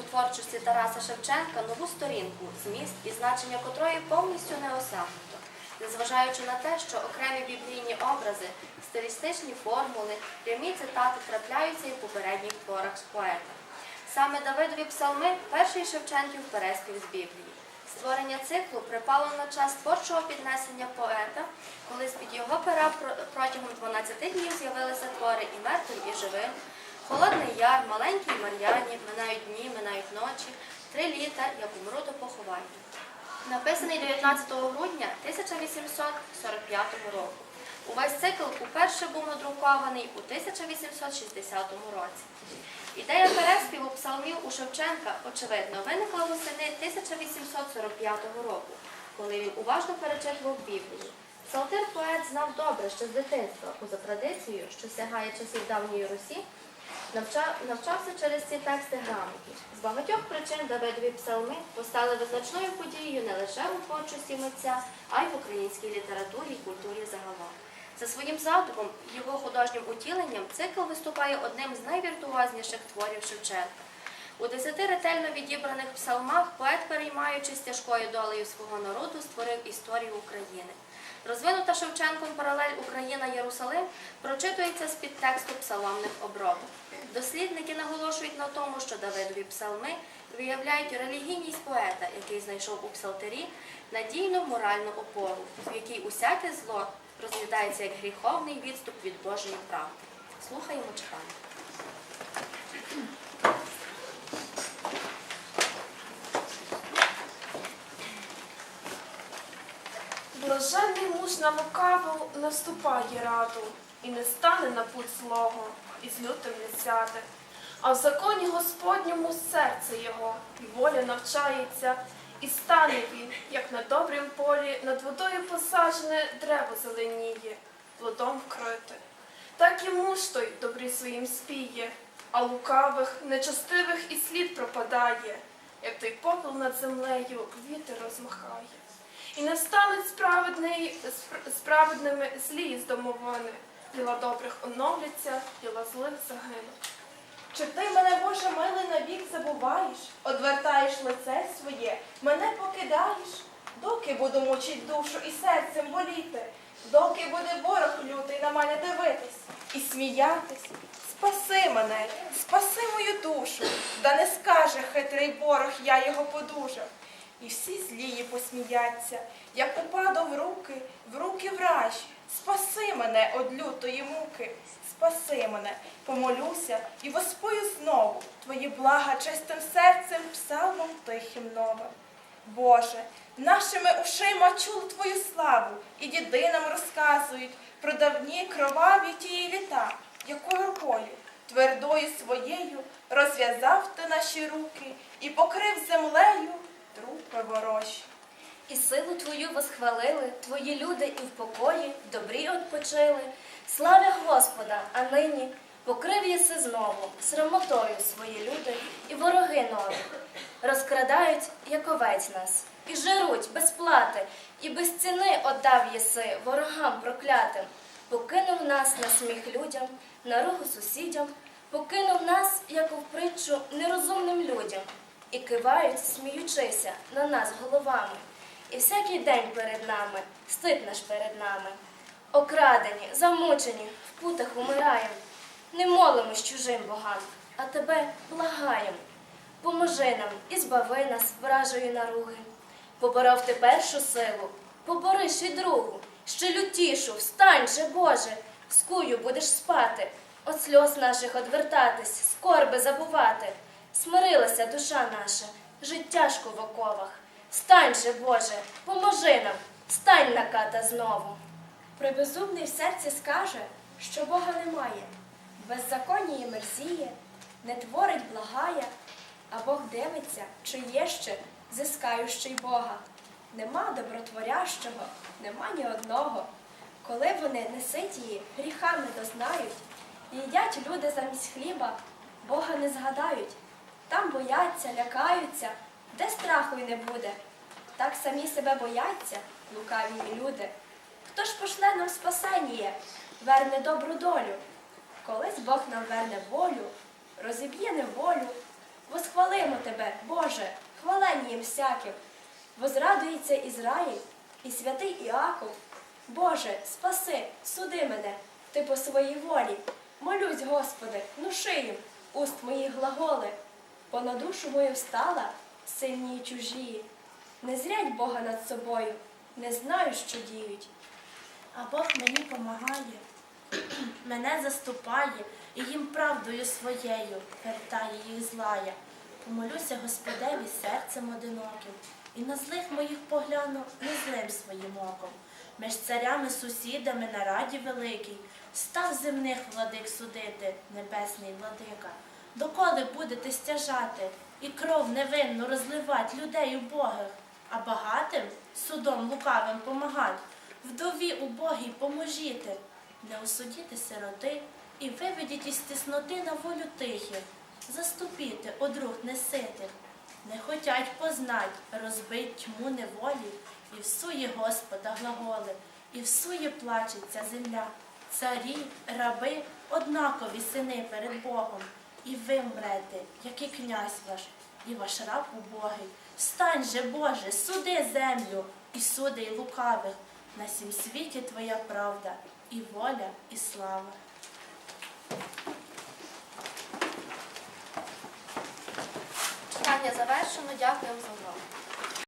у творчості Тараса Шевченка нову сторінку, зміст і значення котрої повністю не осягнуто, незважаючи на те, що окремі біблійні образи, стилістичні формули, прямі цитати трапляються і в попередніх творах з поета. Саме Давидові псалми перший Шевченків переспів з Біблії. Створення циклу припало на час творчого піднесення поета, коли з-під його пера протягом 12 днів з'явилися твори і мертвим, і живим, Холодний яр, маленький Мар'яні, минають дні, минають ночі, три літа, як умру, то поховання. Написаний 19 грудня 1845 року. Увесь цикл уперше був надрукований у 1860 році. Ідея переспіву псалмів у Шевченка, очевидно, виникла восени 1845 року, коли він уважно перечитував Біблію. Псалтир поет знав добре ще з дитинства, поза традицією, що сягає часів давньої Русі, навча- навчався через ці тексти грамоті. З багатьох причин Давидові псалми постали визначною подією не лише у творчості митця, а й в українській літературі і культурі загалом. За своїм задумом, його художнім утіленням, цикл виступає одним з найвіртуозніших творів Шевченка. У десяти ретельно відібраних псалмах поет, переймаючись тяжкою долею свого народу, створив історію України. Розвинута Шевченком паралель Україна-Єрусалим прочитується з підтексту псаломних обробок. Дослідники наголошують на тому, що Давидові псалми виявляють релігійність поета, який знайшов у псалтирі надійну моральну опору, в якій усяке зло розглядається як гріховний відступ від Божої правди. Слухаємо читання. Блаженний муж на лукаву не вступає раду, і не стане на путь злого, і з лютим не сяде. А в законі Господньому серце його, і воля навчається, і стане він, як на добрім полі, над водою посаджене дерево зеленіє, плодом вкрите. Так і муж той добрі своїм спіє, а лукавих, нечестивих і слід пропадає, як той попел над землею вітер розмахає. І не стануть справедний, справедними злі з домовини. Діла добрих оновляться, діла злих загинуть. Чи ти мене, Боже милий, навік забуваєш, одвертаєш лице своє, мене покидаєш, доки буду мучить душу і серцем боліти, доки буде ворог лютий на мене дивитись і сміятись. Спаси мене, спаси мою душу, да не скаже хитрий ворог, я його подужав. І всі злії посміяться, як упаду в руки, в руки вражі. Спаси мене од лютої муки, спаси мене, помолюся і воспою знову твої блага чистим серцем, псалмом тихим новим. Боже, нашими ушима чули твою славу, і діди нам розказують про давні кроваві тії літа, якою рукою твердою своєю розв'язав ти наші руки і покрив землею трупи ворожі. І силу твою восхвалили, твої люди і в покої, в добрі odpoчили. Славя Господа, а нині покрив єси знову, срамотою свої люди і вороги нові. Розкрадають, як овець нас, і жируть без плати, і без ціни отдав єси ворогам проклятим. Покинув нас на сміх людям, на руку сусідям, покинув нас, як у притчу, нерозумним людям, і кивають, сміючися на нас головами. І всякий день перед нами, стид наш перед нами. Окрадені, замучені, в путах умираєм. Не молимось чужим богам, а тебе благаєм. Поможи нам і збави нас вражої наруги. Поборов ти першу силу, побори ще й другу, ще лютішу, встань же, Боже, скую будеш спати, от сльоз наших одвертатись, скорби забувати. Смирилася душа наша, жить тяжко в оковах. Стань же, Боже, поможи нам, стань на ката знову. Прибезумний в серці скаже, що Бога немає, беззаконіє мерзіє, не творить благає, а Бог дивиться, чи є ще зискаючий Бога. Нема добротворящого, нема ні одного. Коли вони неситії, гріхами дознають, їдять люди замість хліба, Бога не згадають. Бояться, лякаються, де страху й не буде. Так самі себе бояться, лукаві люди. Хто ж пошле нам спасеніє, верне добру долю? Колись Бог нам верне волю, розіб'є неволю, восхвалимо тебе, Боже, хваленням всяким. Возрадується Ізраїль і святий Іаков. Боже, спаси, суди мене, ти по своїй волі. Молюсь, Господи, внуши їм уст моїх глаголи. Бо на душу мою встала сильні й чужі. Не зрять Бога над собою, не знаю, що діють. А Бог мені помагає, мене заступає і їм правдою своєю вертає їх злая. Помолюся Господеві серцем одиноким, і на злих моїх погляну не злим своїм оком. Між царями, сусідами на раді великій став земних владик судити, небесний владика. Доколи будете стяжати і кров невинну розливать людей убогих, а багатим судом лукавим помагать, вдові убогій поможіте, не осудіте сироти і виведіть із тісноти на волю тихих, заступіте одруг неситих, не хотять познать, розбить тьму неволі, і всує Господа глаголи, і всує плачеться земля. Царі, раби, однакові сини перед Богом, і ви мрете, як і князь ваш, і ваш раб убогий. Стань же, Боже, суди землю і суди й лукавих. На сім світі твоя правда, і воля, і слава. Читання завершено. Дякуємо за увагу.